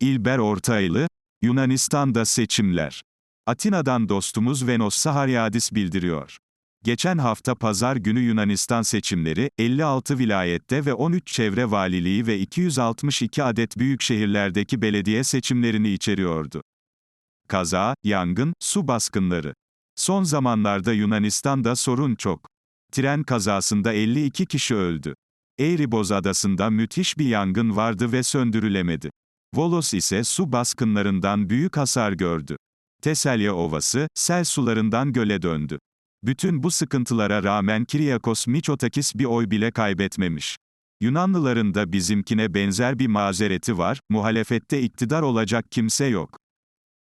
İlber Ortaylı, Yunanistan'da seçimler. Atina'dan dostumuz Venos Saharyadis bildiriyor. Geçen hafta pazar günü Yunanistan seçimleri, 56 vilayette ve 13 çevre valiliği ve 262 adet büyük şehirlerdeki belediye seçimlerini içeriyordu. Kaza, yangın, su baskınları. Son zamanlarda Yunanistan'da sorun çok. Tren kazasında 52 kişi öldü. Eğriboz adasında müthiş bir yangın vardı ve söndürülemedi. Volos ise su baskınlarından büyük hasar gördü. Teselya Ovası, sel sularından göle döndü. Bütün bu sıkıntılara rağmen Kiryakos Mitsotakis bir oy bile kaybetmemiş. Yunanlıların da bizimkine benzer bir mazereti var, muhalefette iktidar olacak kimse yok.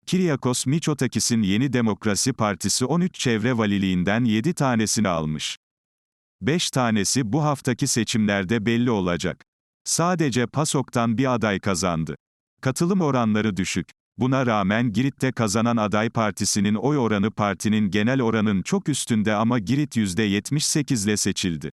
Kiryakos Mitsotakis'in Yeni Demokrasi Partisi 13 çevre valiliğinden 7 tanesini almış. 5 tanesi bu haftaki seçimlerde belli olacak. Sadece PASOK'tan bir aday kazandı. Katılım oranları düşük. Buna rağmen Girit'te kazanan aday partisinin oy oranı partinin genel oranın çok üstünde ama Girit %78 ile seçildi.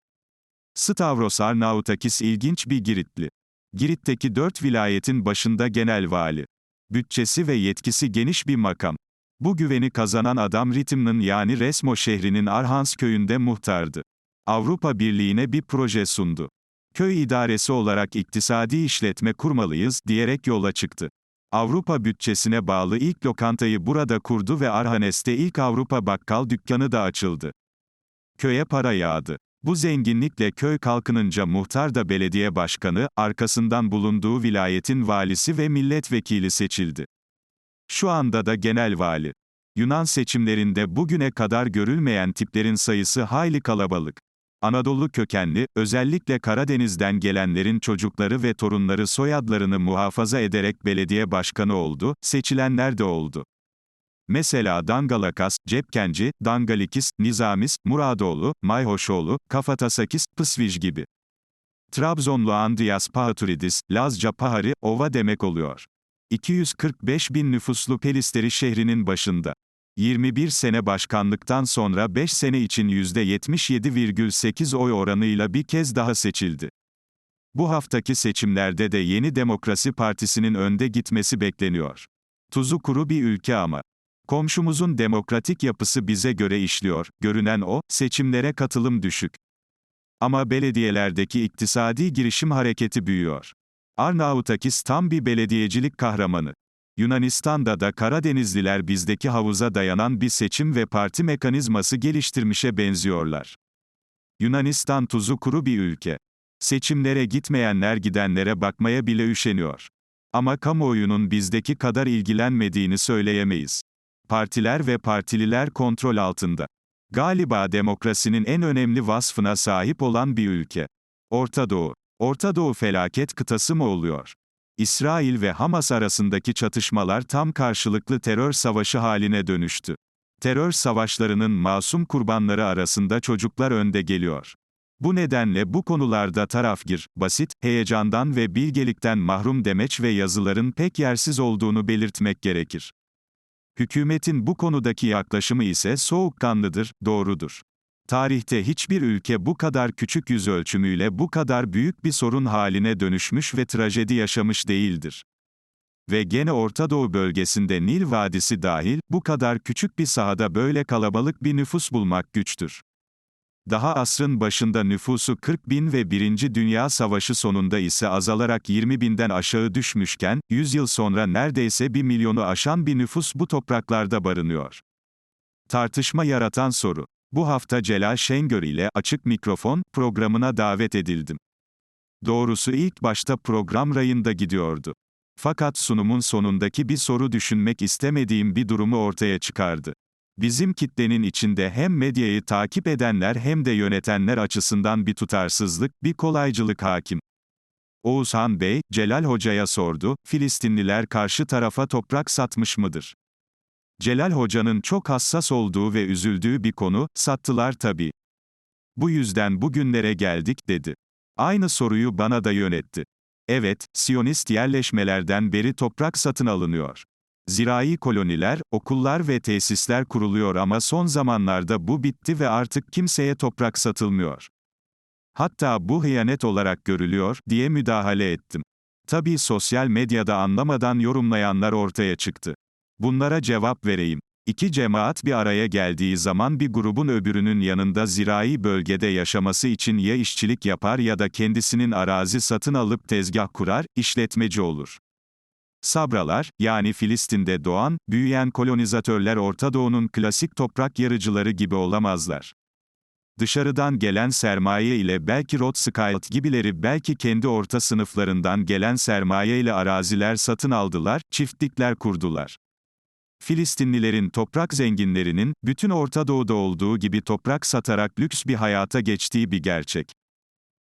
Stavros Arnautakis ilginç bir Giritli. Girit'teki dört vilayetin başında genel vali. Bütçesi ve yetkisi geniş bir makam. Bu güveni kazanan adam Ritim'nin yani Resmo şehrinin Arhans köyünde muhtardı. Avrupa Birliği'ne bir proje sundu. Köy idaresi olarak iktisadi işletme kurmalıyız diyerek yola çıktı. Avrupa bütçesine bağlı ilk lokantayı burada kurdu ve Arhanes'te ilk Avrupa bakkal dükkanı da açıldı. Köye para yağdı. Bu zenginlikle köy kalkınınca muhtar da belediye başkanı, arkasından bulunduğu vilayetin valisi ve milletvekili seçildi. Şu anda da genel vali. Yunan seçimlerinde bugüne kadar görülmeyen tiplerin sayısı hayli kalabalık. Anadolu kökenli, özellikle Karadeniz'den gelenlerin çocukları ve torunları soyadlarını muhafaza ederek belediye başkanı oldu, seçilenler de oldu. Mesela Dangalakas, Cepkenci, Dangalikis, Nizamis, Muradoğlu, Mayhoşoğlu, Kafatasakis, Pısvij gibi. Trabzonlu Andrias Pahaturidis, Lazca Pahari, ova demek oluyor. 245 bin nüfuslu Pelisteri şehrinin başında. 21 sene başkanlıktan sonra 5 sene için %77,8 oy oranıyla bir kez daha seçildi. Bu haftaki seçimlerde de Yeni Demokrasi Partisi'nin önde gitmesi bekleniyor. Tuzu kuru bir ülke ama. Komşumuzun demokratik yapısı bize göre işliyor, görünen o, seçimlere katılım düşük. Ama belediyelerdeki iktisadi girişim hareketi büyüyor. Arnautakis tam bir belediyecilik kahramanı. Yunanistan'da da Karadenizliler bizdeki havuza dayanan bir seçim ve parti mekanizması geliştirmişe benziyorlar. Yunanistan tuzu kuru bir ülke. Seçimlere gitmeyenler gidenlere bakmaya bile üşeniyor. Ama kamuoyunun bizdeki kadar ilgilenmediğini söyleyemeyiz. Partiler ve partililer kontrol altında. Galiba demokrasinin en önemli vasfına sahip olan bir ülke. Orta Doğu. Orta Doğu felaket kıtası mı oluyor? İsrail ve Hamas arasındaki çatışmalar tam karşılıklı terör savaşı haline dönüştü. Terör savaşlarının masum kurbanları arasında çocuklar önde geliyor. Bu nedenle bu konularda tarafgir, basit, heyecandan ve bilgelikten mahrum demeç ve yazıların pek yersiz olduğunu belirtmek gerekir. Hükümetin bu konudaki yaklaşımı ise soğukkanlıdır, doğrudur. Tarihte hiçbir ülke bu kadar küçük yüz ölçümüyle bu kadar büyük bir sorun haline dönüşmüş ve trajedi yaşamış değildir. Ve gene Orta Doğu bölgesinde Nil Vadisi dahil, bu kadar küçük bir sahada böyle kalabalık bir nüfus bulmak güçtür. Daha asrın başında nüfusu 40 bin ve Birinci Dünya Savaşı sonunda ise azalarak 20 binden aşağı düşmüşken, 100 yıl sonra neredeyse 1 milyonu aşan bir nüfus bu topraklarda barınıyor. Tartışma yaratan soru. Bu hafta Celal Şengör ile Açık Mikrofon programına davet edildim. Doğrusu ilk başta program rayında gidiyordu. Fakat sunumun sonundaki bir soru düşünmek istemediğim bir durumu ortaya çıkardı. Bizim kitlenin içinde hem medyayı takip edenler hem de yönetenler açısından bir tutarsızlık, bir kolaycılık hakim. Oğuzhan Bey, Celal Hoca'ya sordu, Filistinliler karşı tarafa toprak satmış mıdır? Celal Hoca'nın çok hassas olduğu ve üzüldüğü bir konu, sattılar tabii. Bu yüzden bugünlere geldik, dedi. Aynı soruyu bana da yönetti. Evet, Siyonist yerleşmelerden beri toprak satın alınıyor. Zirai koloniler, okullar ve tesisler kuruluyor ama son zamanlarda bu bitti ve artık kimseye toprak satılmıyor. Hatta bu hıyanet olarak görülüyor, diye müdahale ettim. Tabii sosyal medyada anlamadan yorumlayanlar ortaya çıktı. Bunlara cevap vereyim. İki cemaat bir araya geldiği zaman bir grubun öbürünün yanında zirai bölgede yaşaması için ya işçilik yapar ya da kendisinin arazi satın alıp tezgah kurar, işletmeci olur. Sabralar, yani Filistin'de doğan, büyüyen kolonizatörler Orta Doğu'nun klasik toprak yarıcıları gibi olamazlar. Dışarıdan gelen sermaye ile belki Rothschild gibileri belki kendi orta sınıflarından gelen sermaye ile araziler satın aldılar, çiftlikler kurdular. Filistinlilerin toprak zenginlerinin, bütün Orta Doğu'da olduğu gibi toprak satarak lüks bir hayata geçtiği bir gerçek.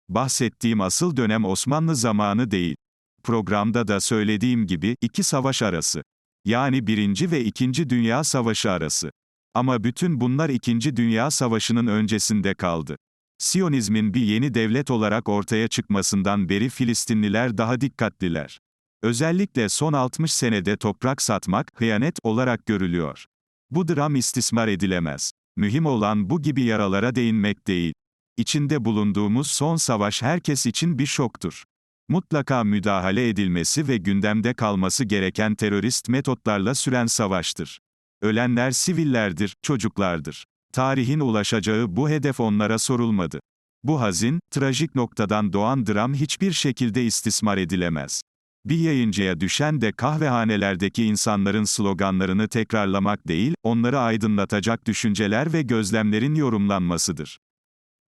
Bahsettiğim asıl dönem Osmanlı zamanı değil. Programda da söylediğim gibi, iki savaş arası. Yani Birinci ve İkinci Dünya Savaşı arası. Ama bütün bunlar İkinci Dünya Savaşı'nın öncesinde kaldı. Siyonizmin bir yeni devlet olarak ortaya çıkmasından beri Filistinliler daha dikkatliler. Özellikle son 60 senede toprak satmak, hıyanet olarak görülüyor. Bu dram istismar edilemez. Mühim olan bu gibi yaralara değinmek değil. İçinde bulunduğumuz son savaş herkes için bir şoktur. Mutlaka müdahale edilmesi ve gündemde kalması gereken terörist metotlarla süren savaştır. Ölenler sivillerdir, çocuklardır. Tarihin ulaşacağı bu hedef onlara sorulmadı. Bu hazin, trajik noktadan doğan dram hiçbir şekilde istismar edilemez. Bir yayıncıya düşen de kahvehanelerdeki insanların sloganlarını tekrarlamak değil, onları aydınlatacak düşünceler ve gözlemlerin yorumlanmasıdır.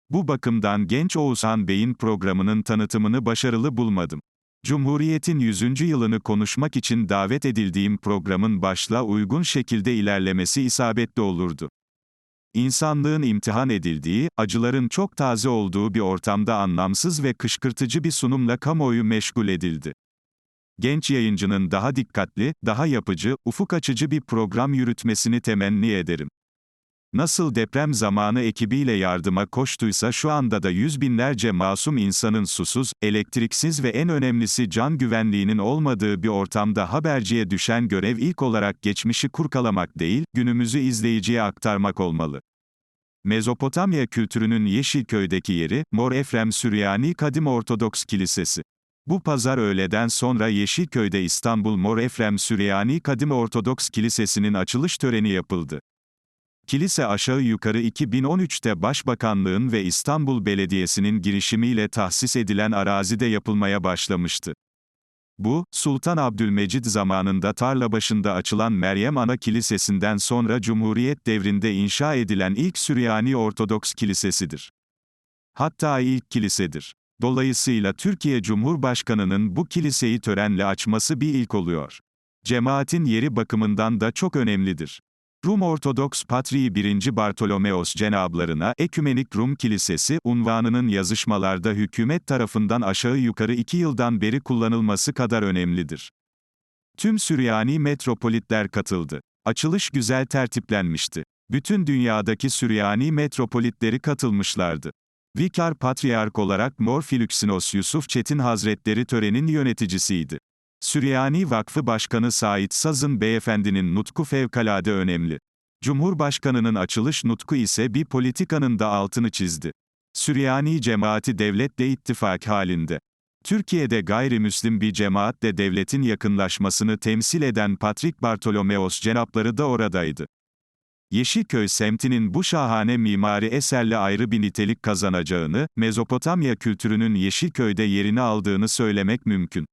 Bu bakımdan genç Oğuzhan Bey'in programının tanıtımını başarılı bulmadım. Cumhuriyet'in 100. yılını konuşmak için davet edildiğim programın başlığa uygun şekilde ilerlemesi isabetli olurdu. İnsanlığın imtihan edildiği, acıların çok taze olduğu bir ortamda anlamsız ve kışkırtıcı bir sunumla kamuoyu meşgul edildi. Genç yayıncının daha dikkatli, daha yapıcı, ufuk açıcı bir program yürütmesini temenni ederim. Nasıl deprem zamanı ekibiyle yardıma koştuysa şu anda da yüz binlerce masum insanın susuz, elektriksiz ve en önemlisi can güvenliğinin olmadığı bir ortamda haberciye düşen görev ilk olarak geçmişi kurkalamak değil, günümüzü izleyiciye aktarmak olmalı. Mezopotamya kültürünün Yeşilköy'deki yeri, Mor Efrem Süryani Kadim Ortodoks Kilisesi. Bu pazar öğleden sonra Yeşilköy'de İstanbul Mor Efrem Süryani Kadim Ortodoks Kilisesi'nin açılış töreni yapıldı. Kilise aşağı yukarı 2013'te Başbakanlığın ve İstanbul Belediyesi'nin girişimiyle tahsis edilen arazide yapılmaya başlamıştı. Bu, Sultan Abdülmecid zamanında tarla başında açılan Meryem Ana Kilisesi'nden sonra Cumhuriyet devrinde inşa edilen ilk Süryani Ortodoks Kilisesidir. Hatta ilk kilisedir. Dolayısıyla Türkiye Cumhurbaşkanı'nın bu kiliseyi törenle açması bir ilk oluyor. Cemaatin yeri bakımından da çok önemlidir. Rum Ortodoks Patriği 1. Bartolomeos cenablarına Ekümenik Rum Kilisesi unvanının yazışmalarda hükümet tarafından aşağı yukarı iki yıldan beri kullanılması kadar önemlidir. Tüm Süryani metropolitler katıldı. Açılış güzel tertiplenmişti. Bütün dünyadaki Süryani metropolitleri katılmışlardı. Vikar Patriark olarak Morfilüksinos Yusuf Çetin Hazretleri törenin yöneticisiydi. Süryani Vakfı Başkanı Sait Sazın Beyefendinin nutku fevkalade önemli. Cumhurbaşkanının açılış nutku ise bir politikanın da altını çizdi. Süryani cemaati devletle ittifak halinde. Türkiye'de gayrimüslim bir cemaatle devletin yakınlaşmasını temsil eden Patrik Bartolomeos cenapları da oradaydı. Yeşilköy semtinin bu şahane mimari eserle ayrı bir nitelik kazanacağını, Mezopotamya kültürünün Yeşilköy'de yerini aldığını söylemek mümkün.